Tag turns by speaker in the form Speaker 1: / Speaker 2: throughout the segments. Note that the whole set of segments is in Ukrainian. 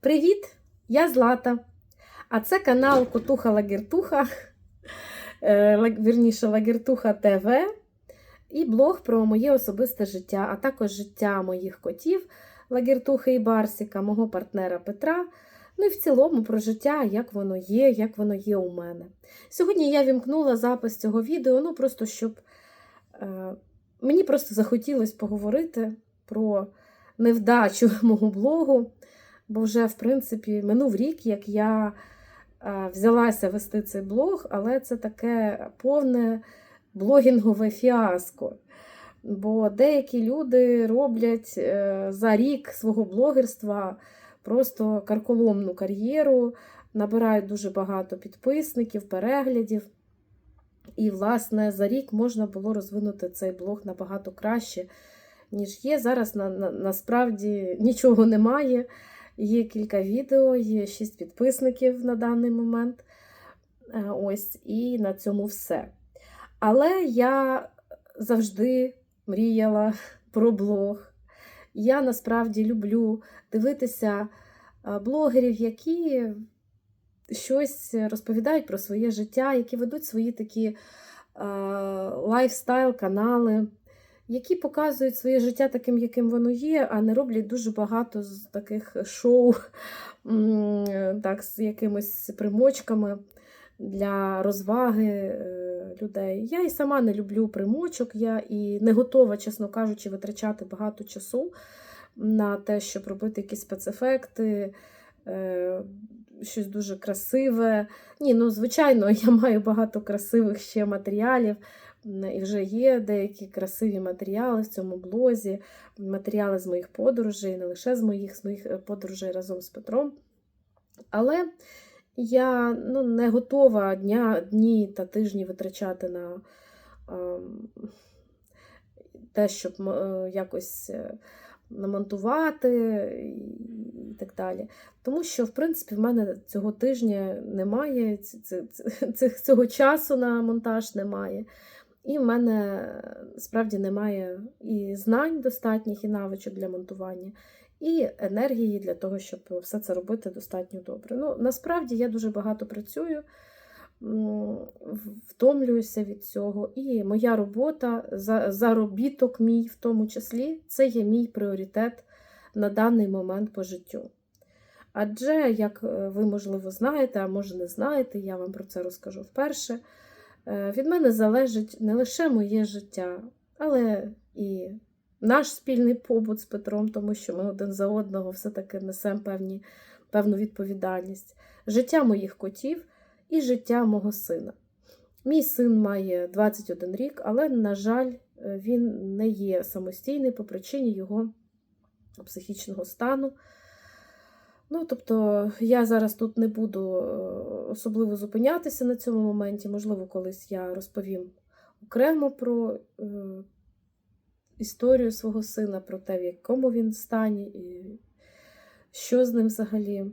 Speaker 1: Привіт! Я Злата. А це канал Котуха Лагертуха, е, вірніше Лагертуха ТВ і блог про моє особисте життя, а також життя моїх котів Лагертухи і Барсіка, мого партнера Петра. Ну і в цілому про життя, як воно є, як воно є у мене. Сьогодні я вімкнула запис цього відео, ну просто щоб е, мені просто захотілося поговорити про невдачу мого блогу, бо вже, в принципі, минув рік, як я е, взялася вести цей блог, але це таке повне блогінгове фіаско. Бо деякі люди роблять е, за рік свого блогерства просто карколомну кар'єру, набирають дуже багато підписників, переглядів. І, власне, за рік можна було розвинути цей блог набагато краще, ніж є. Зараз на, на, насправді нічого немає. Є кілька відео, є 6 підписників на даний момент. Е, Ось, і на цьому все. Але я завжди мріяла про блог. Я насправді люблю дивитися е, блогерів, які щось розповідають про своє життя, які ведуть свої такі е, лайфстайл-канали, які показують своє життя таким, яким воно є, а не роблять дуже багато з таких шоу так, з якимись примочками для розваги е, людей. Я і сама не люблю примочок, я і не готова, чесно кажучи, витрачати багато часу на те, щоб робити якісь спецефекти, е, щось дуже красиве. Ні, ну, звичайно, я маю багато красивих ще матеріалів. І вже є деякі красиві матеріали в цьому блозі, матеріали з моїх подорожей, не лише з моїх, з моїх е, подорожей разом з Петром. Але я ну, не готова дня, дні та тижні витрачати на те, щоб е, якось е, намонтувати і так далі. Тому що, в принципі, в мене цього тижня немає, цього часу на монтаж немає. І в мене е, справді немає і знань достатніх, і навичок для монтування, і енергії для того, щоб все це робити достатньо добре. Ну, насправді я дуже багато працюю, втомлююся від цього. І моя робота, заробіток мій в тому числі, це є мій пріоритет на даний момент по життю. Адже, як е, ви, можливо, знаєте, а може не знаєте, я вам про це розкажу вперше. Е, Від мене залежить не лише моє життя, але і наш спільний побут з Петром, тому що ми один за одного все-таки несемо певні, певну відповідальність, життя моїх котів і життя мого сина. Мій син має 21 рік, але, на жаль, він не є самостійний по причині його психічного стану. Ну, тобто, я зараз тут не буду е, особливо зупинятися на цьому моменті. Можливо, колись я розповім окремо про е, історію свого сина, про те, в якому він стані, і що з ним взагалі.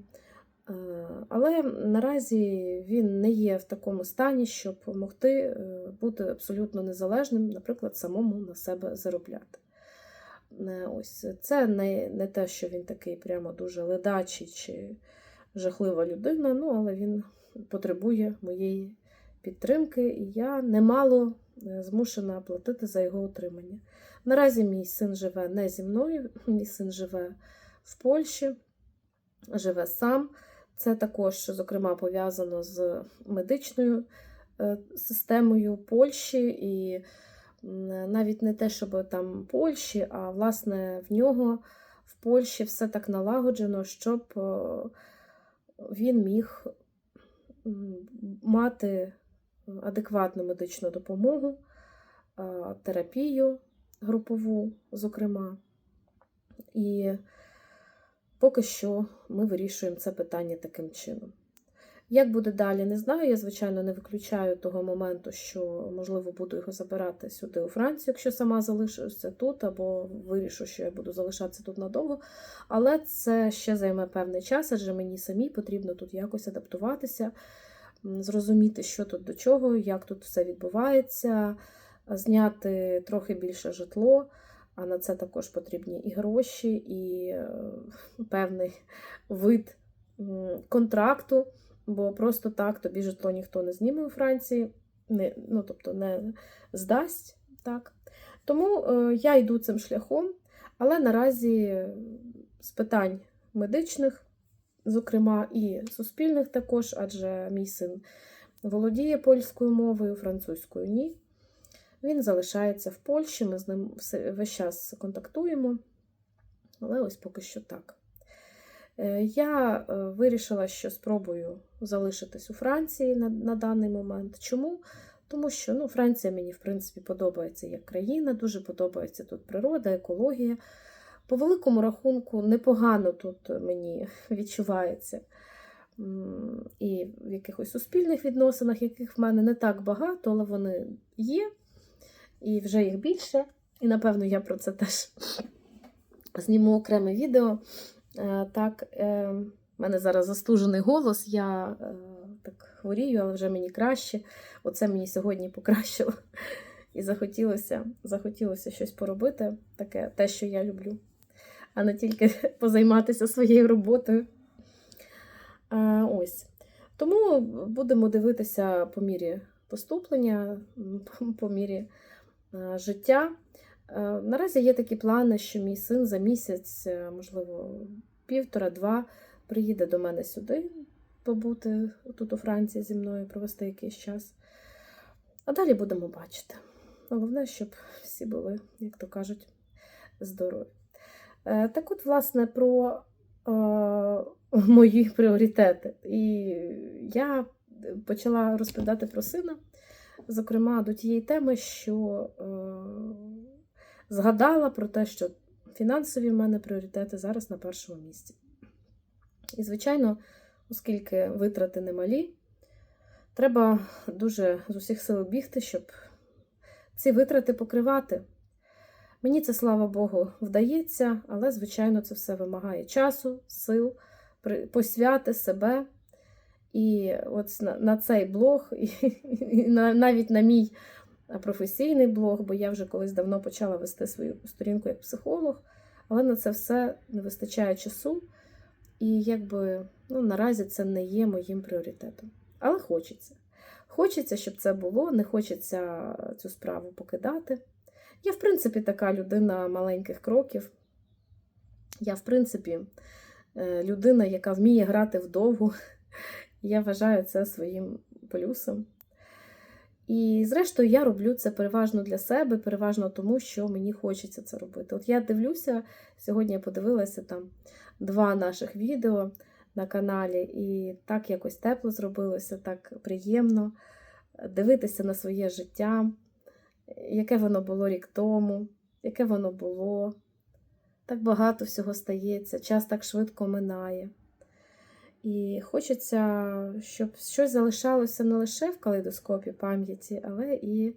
Speaker 1: Е, Але наразі він не є в такому стані, щоб могти бути абсолютно незалежним, наприклад, самому на себе заробляти. Ось це не, не те, що він такий прямо дуже ледачий чи жахлива людина, ну але він потребує моєї підтримки, і я немало е, змушена платити за його утримання. Наразі мій син живе не зі мною, мій син живе в Польщі, живе сам. Це також, зокрема, пов'язано з медичною е, системою Польщі і навіть не те, щоб там Польщі, а власне в нього в Польщі все так налагоджено, щоб е, він міг мати адекватну медичну допомогу, терапію групову, зокрема. І поки що ми вирішуємо це питання таким чином. Як буде далі, не знаю. Я, звичайно, не виключаю того моменту, що, можливо, буду його забирати сюди у Францію, якщо сама залишуся тут, або вирішу, що я буду залишатися тут надовго. Але це ще займе певний час, адже мені самі потрібно тут якось адаптуватися, зрозуміти, що тут до чого, як тут все відбувається, зняти трохи більше житло. а на це також потрібні і гроші, і е, певний вид контракту, бо просто так тобі житло ніхто не зніме у Франції, не, ну, тобто не здасть. Так. Тому е, я йду цим шляхом, але наразі з питань медичних, зокрема, і суспільних також, адже мій син володіє польською мовою, французькою ні. Він залишається в Польщі, ми з ним весь час контактуємо, але ось поки що так. Е, Я е, вирішила, що спробую залишитись у Франції на, на даний момент. Чому? Тому що ну, Франція мені, в принципі, подобається як країна, дуже подобається тут природа, екологія. По великому рахунку, непогано тут мені відчувається. І в якихось суспільних відносинах, яких в мене не так багато, але вони є, і вже їх більше. І напевно я про це теж зніму окреме відео. Е, Так, е, в мене зараз застужений голос, я е, так хворію, але вже мені краще. Оце мені сьогодні покращило. І захотілося, захотілося щось поробити, таке, те, що я люблю, а не тільки позайматися своєю роботою. Ось. Тому будемо дивитися по мірі поступлення, по мірі життя. Е, Наразі є такі плани, що мій син за місяць, е, можливо, півтора-два, приїде до мене сюди побути тут у Франції зі мною, провести якийсь час. А далі будемо бачити. Головне, щоб всі були, як то кажуть, здорові. Е, Так от, власне, про е, мої пріоритети. І я почала розповідати про сина, зокрема, до тієї теми, що е, згадала про те, що фінансові в мене пріоритети зараз на першому місці. І, звичайно, оскільки витрати немалі, треба дуже з усіх сил бігти, щоб ці витрати покривати. Мені це, слава Богу, вдається, але, звичайно, це все вимагає часу, сил, посвяти себе. І от на, на цей блог, і, і на, навіть на мій професійний блог, бо я вже колись давно почала вести свою сторінку як психолог, але на це все не вистачає часу. І якби ну, наразі це не є моїм пріоритетом. Але хочеться. Хочеться, щоб це було, не хочеться цю справу покидати. Я, в принципі, така людина маленьких кроків. Я, в принципі, е, людина, яка вміє грати вдовгу. Я вважаю це своїм плюсом. І, зрештою, я роблю це переважно для себе, переважно тому, що мені хочеться це робити. От я дивлюся, сьогодні я подивилася там два наших відео на каналі, і так якось тепло зробилося, так приємно дивитися на своє життя, яке воно було рік тому, яке воно було. Так багато всього стається, час так швидко минає. І хочеться, щоб щось залишалося не лише в калейдоскопі пам'яті, але і,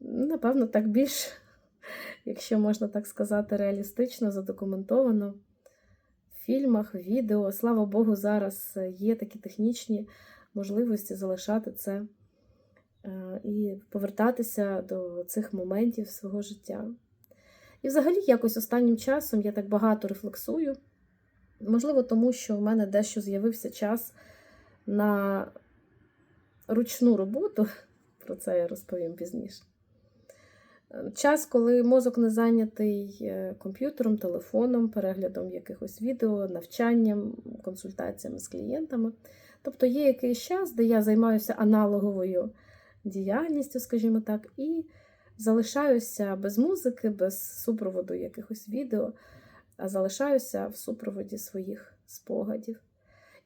Speaker 1: напевно, так більш, якщо можна так сказати, реалістично задокументовано в фільмах, відео. Слава Богу, зараз є такі технічні можливості залишати це е, і повертатися до цих моментів свого життя. І взагалі, якось останнім часом я так багато рефлексую. Можливо, тому що в мене дещо з'явився час на ручну роботу, про це я розповім пізніше. Час, коли мозок не зайнятий е, комп'ютером, телефоном, переглядом якихось відео, навчанням, консультаціями з клієнтами. Тобто є якийсь час, де я займаюся аналоговою діяльністю, скажімо так, і залишаюся без музики, без супроводу якихось відео а залишаюся в супроводі своїх спогадів.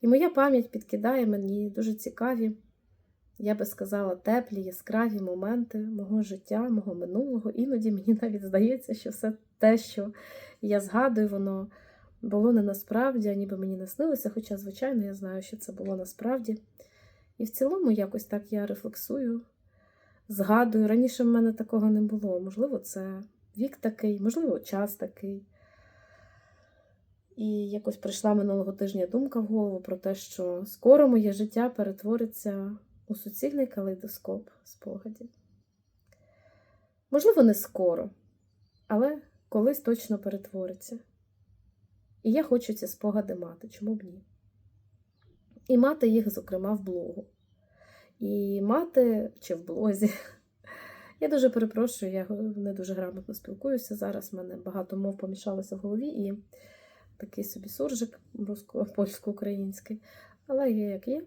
Speaker 1: І моя пам'ять підкидає мені дуже цікаві, я би сказала, теплі, яскраві моменти мого життя, мого минулого. Іноді мені навіть здається, що все те, що я згадую, воно було не насправді, а ніби мені не снилося, хоча, звичайно, я знаю, що це було насправді. І в цілому якось так я рефлексую, згадую. Раніше в мене такого не було. Можливо, це вік такий, можливо, час такий. І якось прийшла минулого тижня думка в голову про те, що скоро моє життя перетвориться у суцільний калейдоскоп спогадів. Можливо, не скоро, але колись точно перетвориться. І я хочу ці спогади мати, чому б ні? І мати їх, зокрема, в блогу. І мати чи в блозі. Я дуже перепрошую, я не дуже грамотно спілкуюся. Зараз в мене багато мов помішалося в голові і такий собі суржик польсько-український. Але є як є.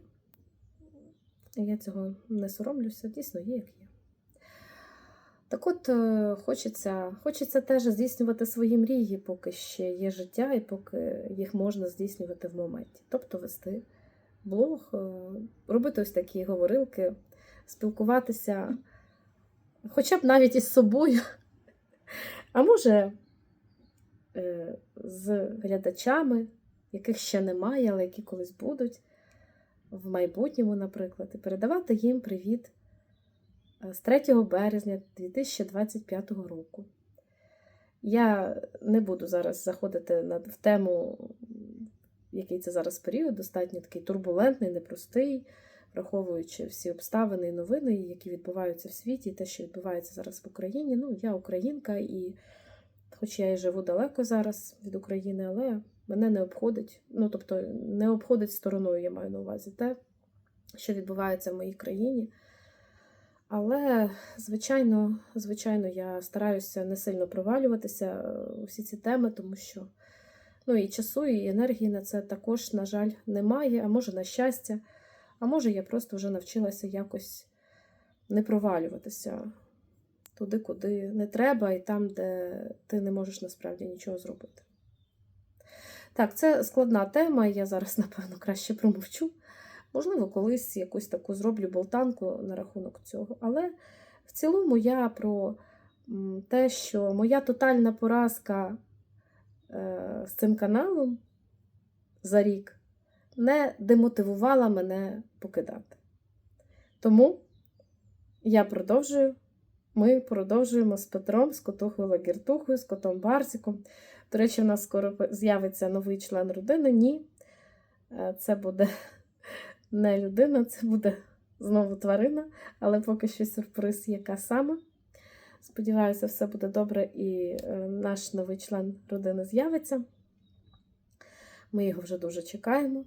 Speaker 1: Я цього не соромлюся, дійсно є як є. Так от е, хочеться, хочеться теж здійснювати свої мрії, поки ще є життя, і поки їх можна здійснювати в моменті. Тобто вести блог, е, робити ось такі говорилки, спілкуватися хоча б навіть із собою, а може з глядачами, яких ще немає, але які колись будуть в майбутньому, наприклад, і передавати їм привіт з 3 березня 2025 року. Я не буду зараз заходити в тему, який це зараз період, достатньо такий турбулентний, непростий, враховуючи всі обставини і новини, які відбуваються в світі, і те, що відбувається зараз в Україні. Ну, я українка, і хоч я і живу далеко зараз від України, але мене не обходить, ну, тобто, не обходить стороною, я маю на увазі те, що відбувається в моїй країні. Але, звичайно, звичайно, я стараюся не сильно провалюватися у всі ці теми, тому що ну, і часу, і енергії на це також, на жаль, немає, а може, на щастя, а може, я просто вже навчилася якось не провалюватися туди, куди не треба, і там, де ти не можеш насправді нічого зробити. Так, це складна тема, я зараз, напевно, краще промовчу. Можливо, колись якусь таку зроблю болтанку на рахунок цього. Але в цілому я про те, що моя тотальна поразка е, з цим каналом за рік не демотивувала мене покидати. Тому я продовжую. Ми продовжуємо з Петром, з Котухою Лагіртухою, з котом Барсіком. До речі, у нас скоро з'явиться новий член родини. Ні, е, це буде не людина, це буде знову тварина, але поки що сюрприз, яка саме. Сподіваюся, все буде добре і е, наш новий член родини з'явиться. Ми його вже дуже чекаємо.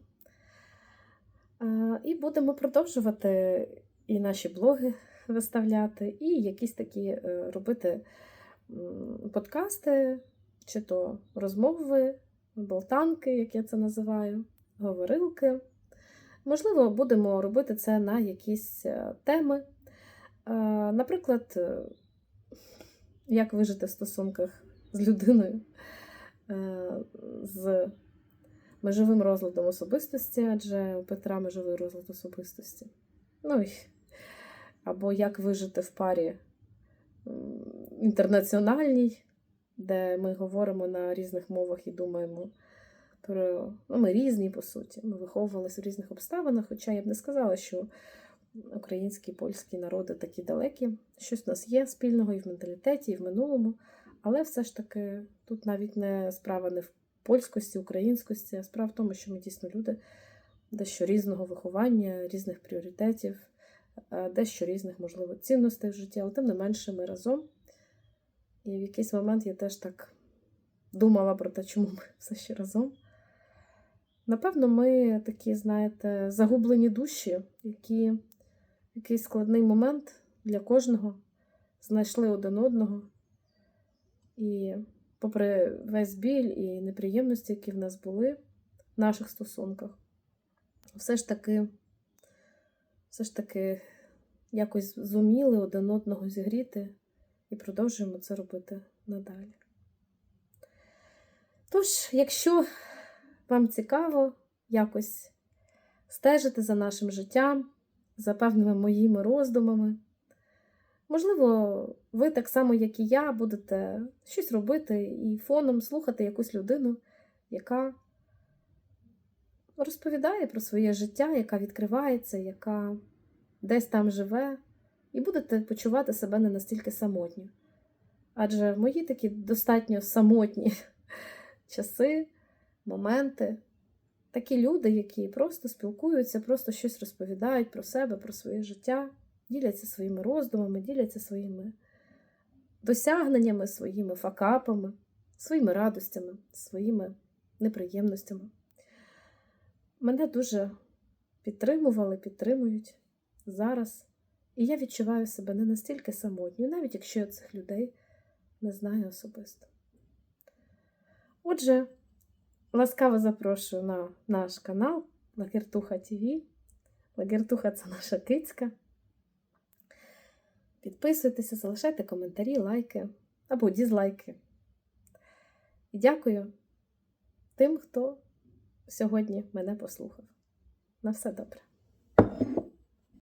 Speaker 1: І будемо продовжувати і наші блоги виставляти, і якісь такі е, робити подкасти, чи то розмови, болтанки, як я це називаю, говорилки. Можливо, будемо робити це на якісь е, теми. Е, наприклад, як вижити в стосунках з людиною з межовим розладом особистості, адже у Петра межовий розлад особистості. Ну, Або як вижити в парі інтернаціональній, де ми говоримо на різних мовах і думаємо про ну, ми різні, по суті. Ми виховувалися в різних обставинах, хоча я б не сказала, що українські і польські народи такі далекі. Щось у нас є спільного і в менталітеті, і в минулому. Але все ж таки тут навіть не справа не в польськості, українськості, а справа в тому, що ми дійсно люди дещо різного виховання, різних пріоритетів, дещо різних, можливо, цінностей в житті, але тим не менше ми разом. І в якийсь момент я теж так думала про те, чому ми все ще разом. Напевно, ми такі, знаєте, загублені душі, які в якийсь складний момент для кожного знайшли один одного. І, попри весь біль і неприємності, які в нас були в наших стосунках, все ж таки, все ж таки якось зуміли один одного зігріти і продовжуємо це робити надалі. Тож, якщо вам цікаво якось стежити за нашим життям, за певними моїми роздумами. Можливо, ви так само, як і я, будете щось робити і фоном слухати якусь людину, яка розповідає про своє життя, яка відкривається, яка десь там живе, і будете почувати себе не настільки самотньо. Адже мої такі достатньо самотні часи моменти. Такі люди, які просто спілкуються, просто щось розповідають про себе, про своє життя, діляться своїми роздумами, діляться своїми досягненнями, своїми факапами, своїми радостями, своїми неприємностями. Мене дуже підтримували, підтримують зараз. І я відчуваю себе не настільки самотньою, навіть якщо я цих людей не знаю особисто. Отже, ласкаво запрошую на наш канал Лагертуха ТВ. Лагертуха це наша кицька. Підписуйтеся, залишайте коментарі, лайки або дізлайки. І дякую тим, хто сьогодні мене послухав. На все добре.